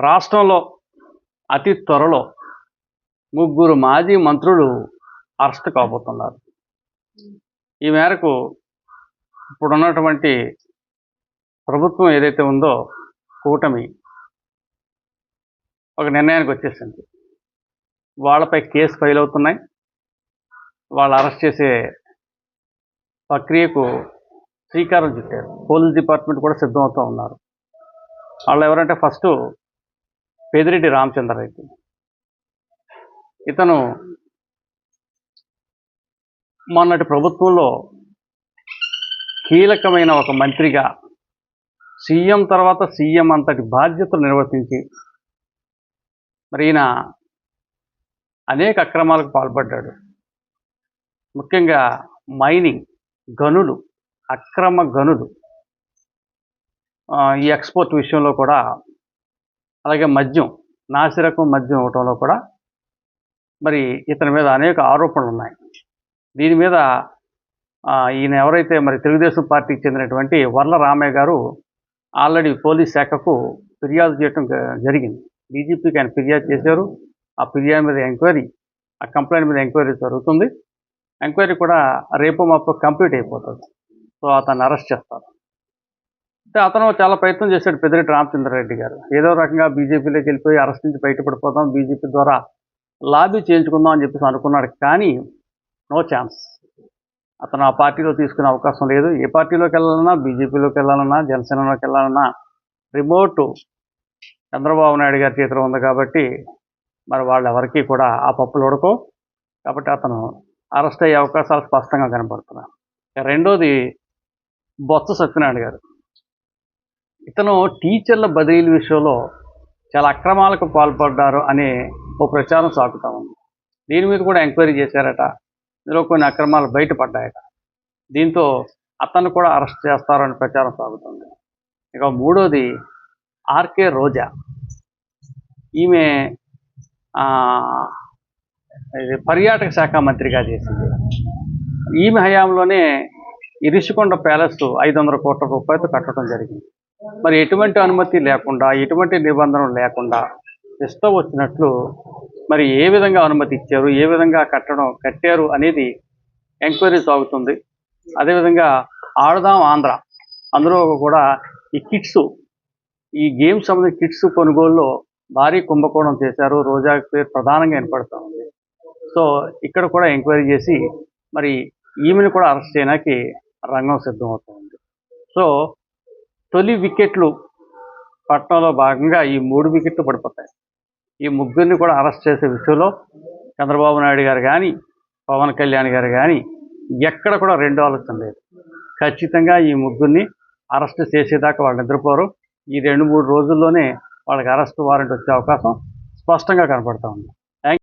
రాష్ట్రంలో అతి త్వరలో ముగ్గురు మాజీ మంత్రులు అరెస్ట్ కాబోతున్నారు. ఈ మేరకు ఇప్పుడున్నటువంటి ప్రభుత్వం ఏదైతే ఉందో కూటమి ఒక నిర్ణయానికి వచ్చేసింది. వాళ్ళపై కేసు ఫైల్ అవుతున్నాయి. వాళ్ళు అరెస్ట్ చేసే ప్రక్రియకు శ్రీకారం చుట్టారు. పోలీస్ డిపార్ట్మెంట్ కూడా సిద్ధమవుతూ ఉన్నారు. వాళ్ళు ఎవరంటే ఫస్ట్ పెదిరెడ్డి రామచంద్రరెడ్డి ఇతను మొన్నటి ప్రభుత్వంలో కీలకమైన ఒక మంత్రిగా సీఎం తర్వాత సీఎం అంతటి బాధ్యతలు నిర్వర్తించి మరి ఈయన అనేక అక్రమాలకు పాల్పడ్డాడు. ముఖ్యంగా మైనింగ్ గనులు అక్రమ గనులు ఈ ఎక్స్పోర్ట్ విషయంలో కూడా అలాగే మద్యం నాసిరకం మద్యం ఇవ్వటంలో కూడా మరి ఇతని మీద అనేక ఆరోపణలు ఉన్నాయి. దీని మీద ఈయన ఎవరైతే మరి తెలుగుదేశం పార్టీకి చెందినటువంటి వర్ల రామయ్య గారు ఆల్రెడీ పోలీస్ శాఖకు ఫిర్యాదు చేయటం జరిగింది. డీజీపీకి ఆయన ఫిర్యాదు చేశారు. ఆ ఫిర్యాదు మీద ఎంక్వైరీ ఆ కంప్లైంట్ మీద ఎంక్వైరీ జరుగుతుంది. ఎంక్వైరీ కూడా రేపు మాపు కంప్లీట్ అయిపోతుంది. సో అతన్ని అరెస్ట్ చేస్తారు. అంటే అతను చాలా ప్రయత్నం చేశాడు పెద్దిరెడ్డి రామచంద్రారెడ్డి గారు. ఏదో రకంగా బీజేపీలోకి వెళ్ళిపోయి అరెస్ట్ నుంచి బయటపడిపోదాం బీజేపీ ద్వారా లాబీ చేయించుకుందాం అని చెప్పేసి అనుకున్నాడు. కానీ నో ఛాన్స్. అతను ఆ పార్టీలో తీసుకునే అవకాశం లేదు. ఏ పార్టీలోకి వెళ్ళాలన్నా బీజేపీలోకి వెళ్ళాలన్నా జనసేనలోకి వెళ్ళాలన్నా రిమోట్ చంద్రబాబు నాయుడు గారి చేతిలో ఉంది కాబట్టి మరి వాళ్ళు ఎవరికీ కూడా ఆ పప్పులు ఉడకో కాబట్టి అతను అరెస్ట్ అయ్యే అవకాశాలు స్పష్టంగా కనపడుతున్నాయి. రెండోది బొత్స సత్యనారాయణ గారు. ఇతను టీచర్ల బదిలీల విషయంలో చాలా అక్రమాలకు పాల్పడ్డారు అనే ఓ ప్రచారం సాగుతా ఉంది. దీని మీద కూడా ఎంక్వైరీ చేశారట. ఇందులో కొన్ని అక్రమాలు బయటపడ్డాయట. దీంతో అతను కూడా అరెస్ట్ చేస్తారని ప్రచారం సాగుతుంది. ఇక మూడోది ఆర్కే రోజా. ఈమె ఇది పర్యాటక శాఖ మంత్రిగా చేసింది. ఈమె హయాంలోనే ఇరిషికొండ ప్యాలెస్ ఐదు వందల కోట్ల రూపాయలతో కట్టడం జరిగింది. మరి ఎటువంటి అనుమతి లేకుండా ఎటువంటి నిబంధనలు లేకుండా ఇష్టం వచ్చినట్లు మరి ఏ విధంగా అనుమతి ఇచ్చారు ఏ విధంగా కట్టడం కట్టారు అనేది ఎంక్వైరీ సాగుతుంది. అదేవిధంగా ఆడదాం ఆంధ్ర అందులో కూడా ఈ కిట్స్ ఈ గేమ్స్ సంబంధించిన కిట్స్ కొనుగోలులో భారీ కుంభకోణం చేశారు. రోజా పేరు ప్రధానంగా వినపడతా ఉంది. సో ఇక్కడ కూడా ఎంక్వైరీ చేసి మరి ఈమెను కూడా అరెస్ట్ చేయడానికి రంగం సిద్ధమవుతుంది. సో తొలి వికెట్లు పట్టణంలో భాగంగా ఈ మూడు వికెట్లు పడిపోతాయి. ఈ ముగ్గురిని కూడా అరెస్ట్ చేసే విషయంలో చంద్రబాబు నాయుడు గారు కానీ పవన్ కళ్యాణ్ గారు కానీ ఎక్కడ కూడా రెండో ఆలోచన లేదు ఖచ్చితంగా ఈ ముగ్గురిని అరెస్ట్ చేసేదాకా వాళ్ళు నిద్రపోరు. ఈ రెండు మూడు రోజుల్లోనే వాళ్ళకి అరెస్ట్ వారెంట్ వచ్చే అవకాశం స్పష్టంగా కనపడుతూ ఉంది.